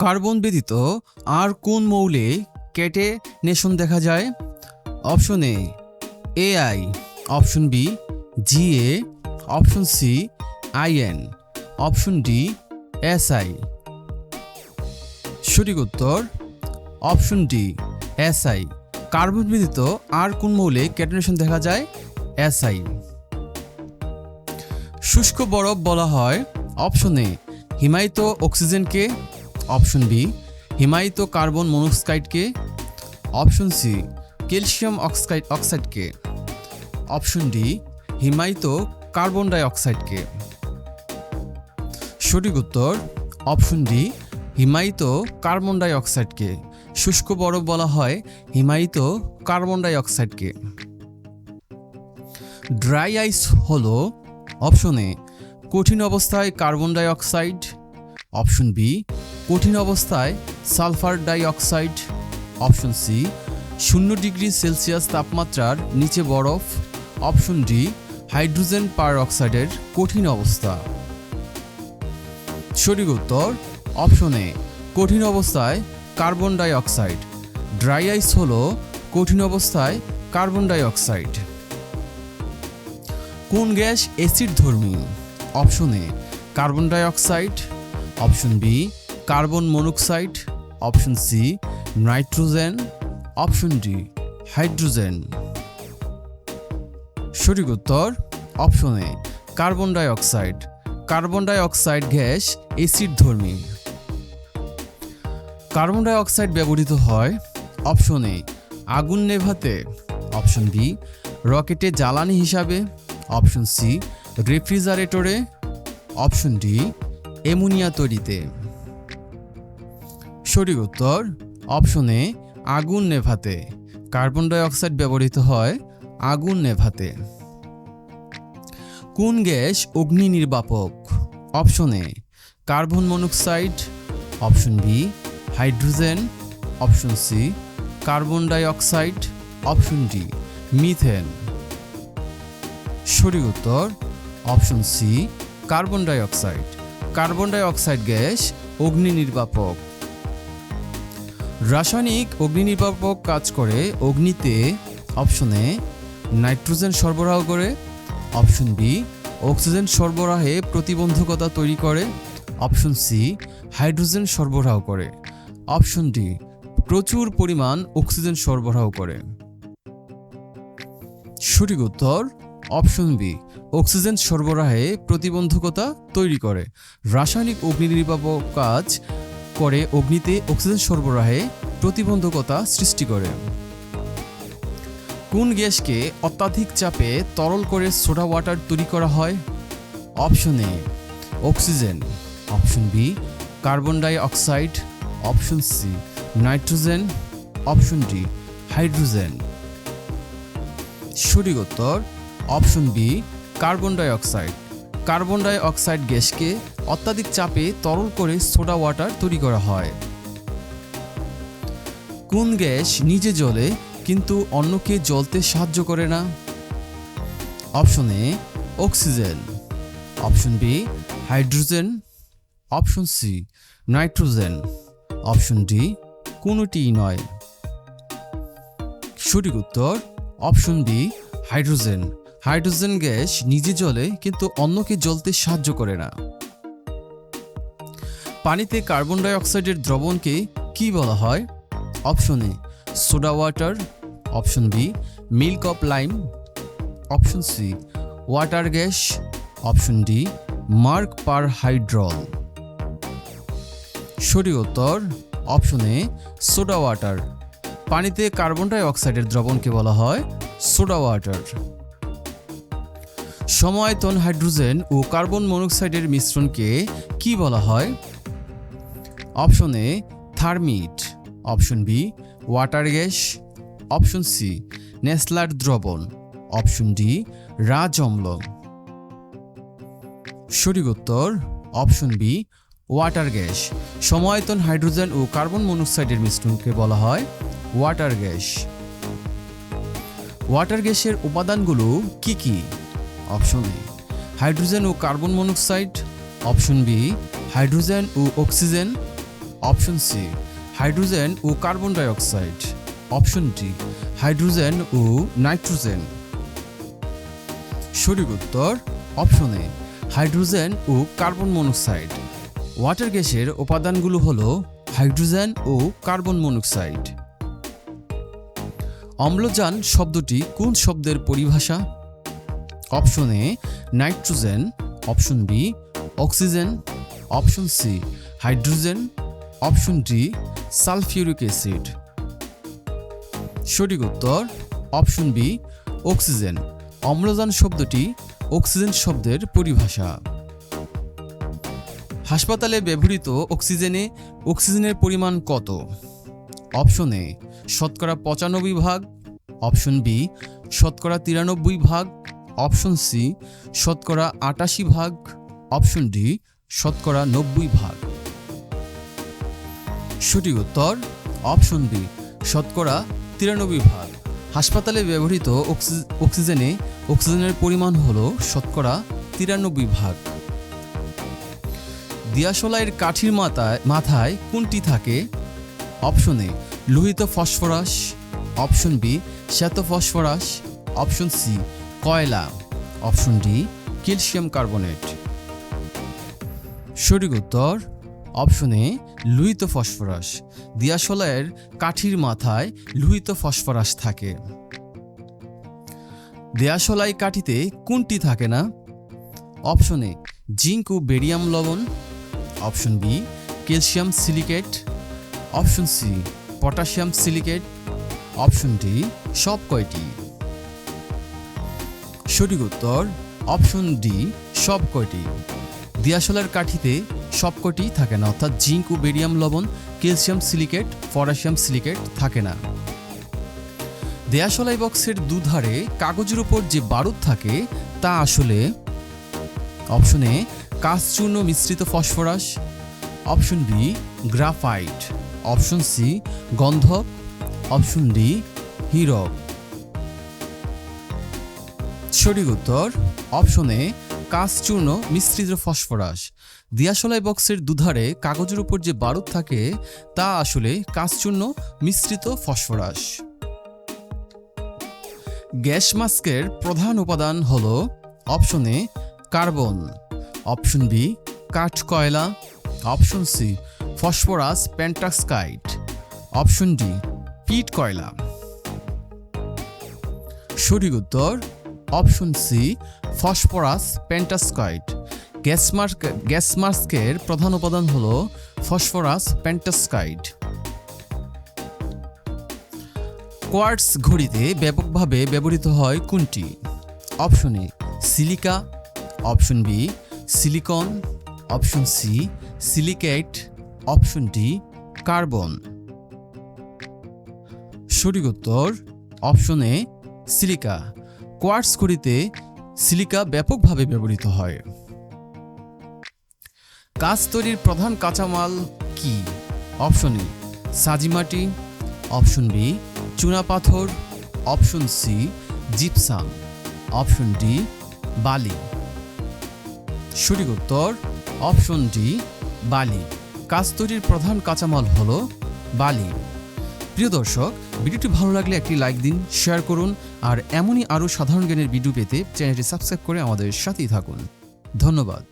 Carbon ব্যতীত আর কোন মৌলে কেটে নেশন দেখা যায়? Option A, A I. Option B, G A. Option C, I N. Option D, S I. সঠিক উত্তর, অপশন ডি, এসআই। কার্বন ব্যতীত আর কোন মৌলে ক্যাটানেশন দেখা যায়? এসআই। শুষ্ক বরফ বলা হয়। অপশন এ, হিমায়িত অক্সিজেনকে অপশন বি, হিমায়িত কার্বন মনোক্সাইডকে, অপশন সি, ক্যালসিয়াম অক্সাইড অক্সাইডকে। অপশন ডি, হিমায়িত কার্বন ডাই অক্সাইডকে সঠিক উত্তর, অপশন ডি, হিমায়িত কার্বন ডাই অক্সাইডকে শুষ্ক বরফ বলা হয় হিমায়িত কার্বন ডাই অক্সাইডকে ড্রাই আইস হল অপশন এ, কঠিন অবস্থায় carbon dioxide option B কঠিন অবস্থায় sulphur dioxide option C, শূন্য ডিগ্রি সেলসিয়াস তাপমাত্রার নিচে বরফ, অপশন ডি, হাইড্রোজেন পার অক্সাইডের কঠিন অবস্থা। সঠিক উত্তর, অপশন এ, কঠিন অবস্থায় carbon dioxide dry ice হল কঠিন অবস্থায় কার্বন ডাই অক্সাইড কোন গ্যাস অ্যাসিড ধর্মী option A, carbon dioxide option B carbon monoxide, option C, nitrogen, option D, hydrogen. সঠিক উত্তর, option A, carbon dioxide carbon dioxide gas acid ধর্মী। Carbon dioxide ব্যবহৃত হয়, অপশন এ, আগুন নেভাতে। Option B, রকেটে জ্বালানি হিসাবে। অপশন সি, রেফ্রিজারেটরে। অপশন ডি, অ্যামোনিয়া তৈরিতে। সঠিক উত্তর অপশন আগুন নেভাতে। কার্বন ডাই অক্সাইড ব্যবহৃত হয় আগুন নেভাতে। কোন গ্যাস অগ্নি নির্বাপক? Option A, carbon monoxide. Option B, hydrogen. Option C, carbon dioxide option D, methane. সঠিক উত্তর option C, carbon dioxide carbon dioxide gas অগ্নি নির্বাপক। রাসায়নিক অগ্নি নির্বাপক কাজ করে অগ্নিতে অপশন নাইট্রোজেন সরবরাহ করে, অপশন বি অক্সিজেন সরবরাহে প্রতিবন্ধকতা তৈরি করে, অপশন সি হাইড্রোজেন সরবরাহ করে, অপশন ডি প্রচুর পরিমাণ অক্সিজেন সরবরাহ করে। সঠিক উত্তর, অপশন বি অক্সিজেন সরবরাহে প্রতিবন্ধকতা তৈরি করে। রাসায়নিক অগ্নি নির্বাপক কাজ করে অগ্নিতে অক্সিজেন সরবরাহে প্রতিবন্ধকতা সৃষ্টি করে। কোন গ্যাসকে অত্যাধিক চাপে তরল করে সোডা ওয়াটার তৈরি করা হয়? Option A, oxygen. Option B, carbon dioxide. Option C, nitrogen. Option D, hydrogen. সঠিক উত্তর, option B, carbon dioxide. Carbon dioxide গ্যাসকে অত্যাধিক চাপে তরল করে সোডা ওয়াটার তৈরি করা হয়। কোন গ্যাস নিজে জ্বলে, কিন্তু অন্যকে জ্বলতে সাহায্য করে না? Option A, oxygen. Option B, hydrogen. Option C, nitrogen. Option D, কোনোটিই নয়। সঠিক উত্তর, option B hydrogen. Hydrogen gas নিজে জ্বলে, কিন্তু অন্যকে জ্বলতে সাহায্য করে না। পানিতে কার্বন ডাইঅক্সাইডের দ্রবণকে কি বলা হয়? Option A, soda water. Option B, milk of lime. Option C, water gas. Option D, mark পার হাইড্রল। সঠিক উত্তর, অপশন এ, সোডা ওয়াটার। পানিতে কার্বন ডাই অক্সাইডের দ্রবণকে বলা হয় সোডা ওয়াটার। সময়তন হাইড্রোজেন ও কার্বন মনোক্সাইডের মিশ্রণকে কি বলা হয়? Option A thermite, option B water gas, option C Nessler দ্রবণ, অপশন ডি রাজ অম্ল সঠিক উত্তর অপশন বি ওয়াটার গ্যাস। সময়তন হাইড্রোজেন ও কার্বন মনোক্সাইডের মিশ্রণকে বলা হয় ওয়াটার গ্যাস। ওয়াটার গ্যাসের উপাদানগুলো কি কি? Option A hydrogen O carbon monoxide, option B hydrogen O oxygen option C, hydrogen O carbon dioxide option D, hydrogen O nitrogen. সঠিক উত্তর, অপশন এ, হাইড্রোজেন ও কার্বন মনোক্সাইড। ওয়াটার গ্যাসের উপাদানগুলো হলো হাইড্রোজেন ও কার্বন মনোক্সাইড। অম্লজান শব্দটি কোন শব্দের পরিভাষা? Option A, nitrogen. Option B, oxygen. Option C, hydrogen. Option D, sulphuric acid. সঠিক উত্তর, অপশন বি, অক্সিজেন। অম্লজান শব্দটি অক্সিজেন শব্দের পরিভাষা। হাসপাতালে ব্যবহৃত অক্সিজেনে অক্সিজেনের পরিমাণ কত? অপশন এ, শতকরা পঁচানব্বই ভাগ। অপশন বি, শতকরা তিরানব্বই ভাগ। অপশন সি, শতকরা আটাশি ভাগ। অপশন ডি, শতকরা নব্বই ভাগ। সঠিক উত্তর, অপশন বি, শতকরা তিরানব্বই ভাগ। হাসপাতালে ব্যবহৃত অক্সি- অক্সিজেনে অক্সিজেনের পরিমাণ হল শতকরা তিরানব্বই ভাগ। দিয়াশলাইয়ের কাঠির মাথায় মাথায় কোনটি থাকে? অপশন লোহিত ফসফরাস। অপশন বি, শ্বেত ফসফরাস। অপশন সি, কয়লা। Option D, calcium carbonate. সঠিক উত্তর অপশন এ, লোহিত ফসফরাস। দিয়াশলাইয়ের কাঠির মাথায় লোহিত ফসফরাস থাকে। দেয়াশলাই কাঠিতে কোনটি থাকে না? অপশন এ, জিঙ্ক ও বেরিয়াম লবণ। Option B, calcium silicate. Option C, potassium silicate. Option D, সব কয়টি? সঠিক উত্তর, অপশন ডি, সব কয়টি। দিয়াশলার কাঠিতে সবকটি থাকে না, অর্থাৎ জিঙ্ক ও বেরিয়াম লবণ, ক্যালসিয়াম সিলিকেট, পটাশিয়াম সিলিকেট থাকে না। দেয়াশলাই বক্সের দুধারে কাগজের উপর যে বারুদ থাকে, তা আসলে অপশন কাঁচচূর্ণ মিশ্রিত phosphorus, option B, graphite, option C, গন্ধক, option D, হীরক। সঠিক উত্তর অপশন কাঁচচূর্ণ মিশ্রিত ফসফরাস। দিয়াশলাই বক্সের দুধারে কাগজের উপর যে বারুদ থাকে, তা আসলে কাঁচচূর্ণ মিশ্রিত ফসফরাস। গ্যাস মাস্কের প্রধান উপাদান হল option A carbon, option B কাঠ কয়লা, option C phosphorus pentoxide option D peat কয়লা। সঠিক উত্তর option C, phosphorus pentoxide gas mask gas মাস্কের প্রধান উপাদান হল ফসফরাস পেন্টাস্কাইড কোয়ার্টস ঘড়িতে ব্যাপকভাবে ব্যবহৃত হয় কোনটি? Option A, silica. Option B, silicon. Option C, silicate. Option D, carbon. সঠিক উত্তর অপশন এ, সিলিকা। কোয়ার্টস ঘড়িতে সিলিকা ব্যাপকভাবে ব্যবহৃত হয়। কাঁচ তৈরির প্রধান কাঁচামাল কি? অপশন এ সাজিমাটি অপশন বি চুনাপাথর option C, gypsum. Option D, বালি। সঠিক উত্তর অপশন ডি, বালি। কাঁচ তৈরির প্রধান কাঁচামাল হলো বালি। প্রিয় দর্শক ভিডিওটি ভালো লাগলে একটি লাইক দিন, শেয়ার করুন, আর এমনই আরও সাধারণ জ্ঞানের ভিডিও পেতে চ্যানেলটি সাবস্ক্রাইব করে আমাদের সাথেই থাকুন। ধন্যবাদ।